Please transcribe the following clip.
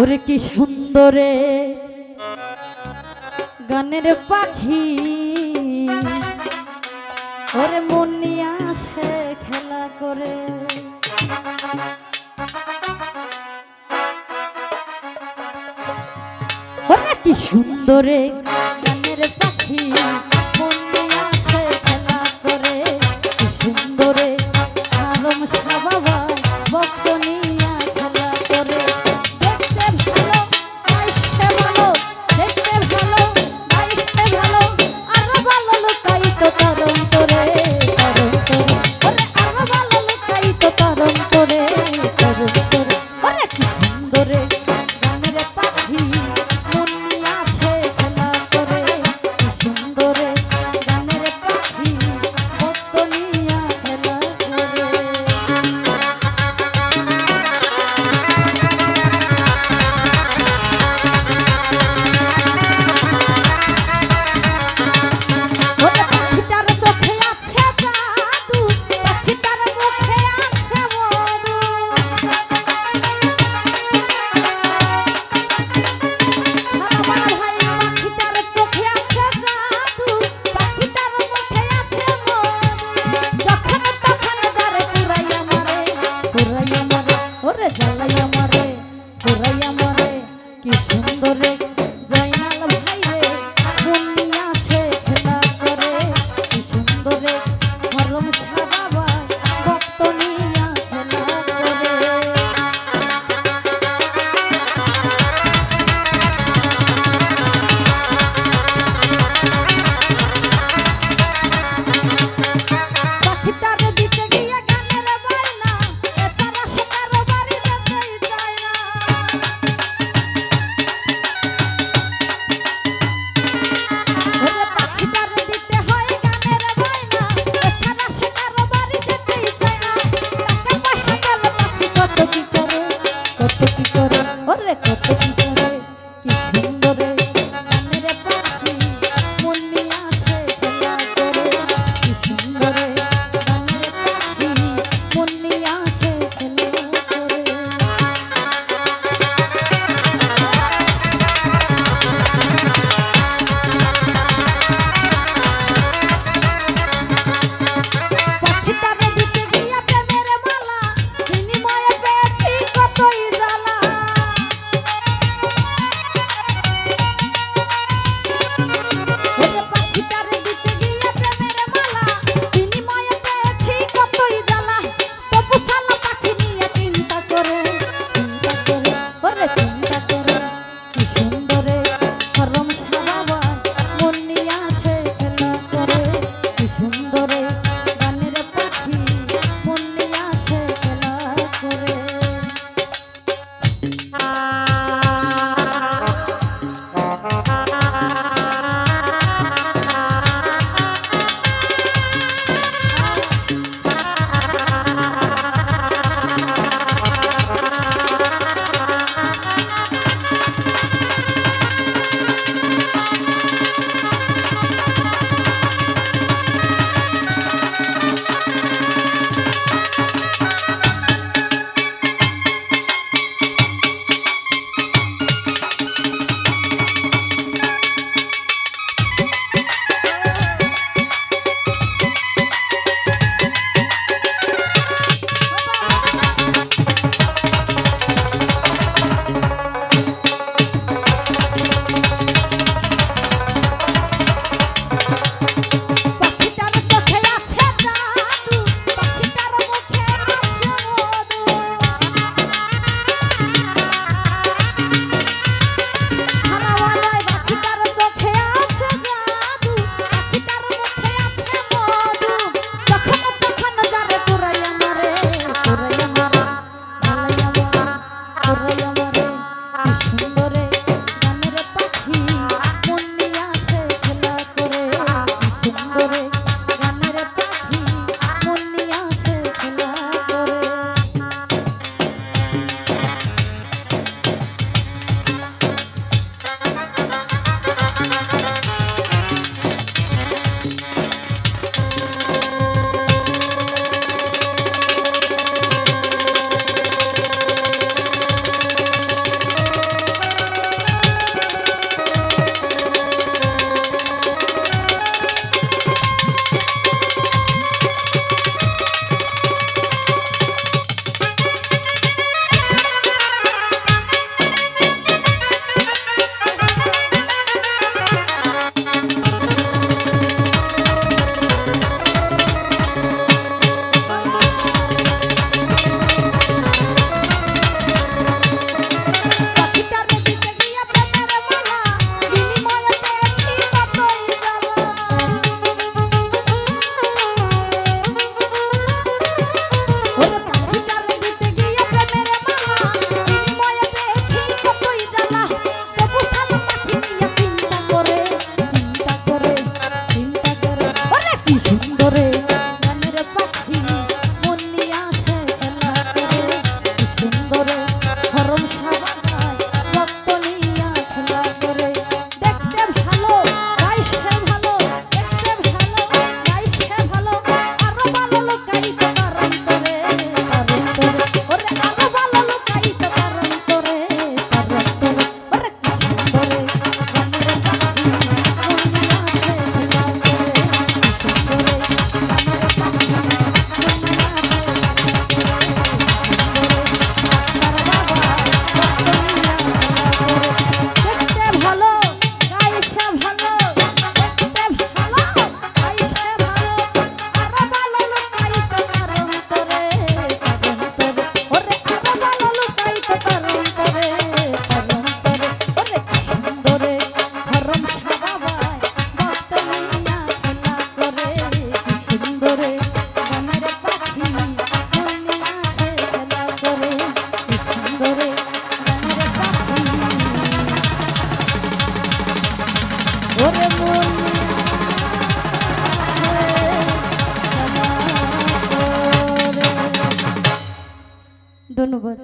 ওরে কি সুন্দরে গানের পাখি। ওরে মনি আসে খেলা করে। ওরে কি সুন্দরে গানের পাখি। Bye. ওরে মন। ধন্যবাদ।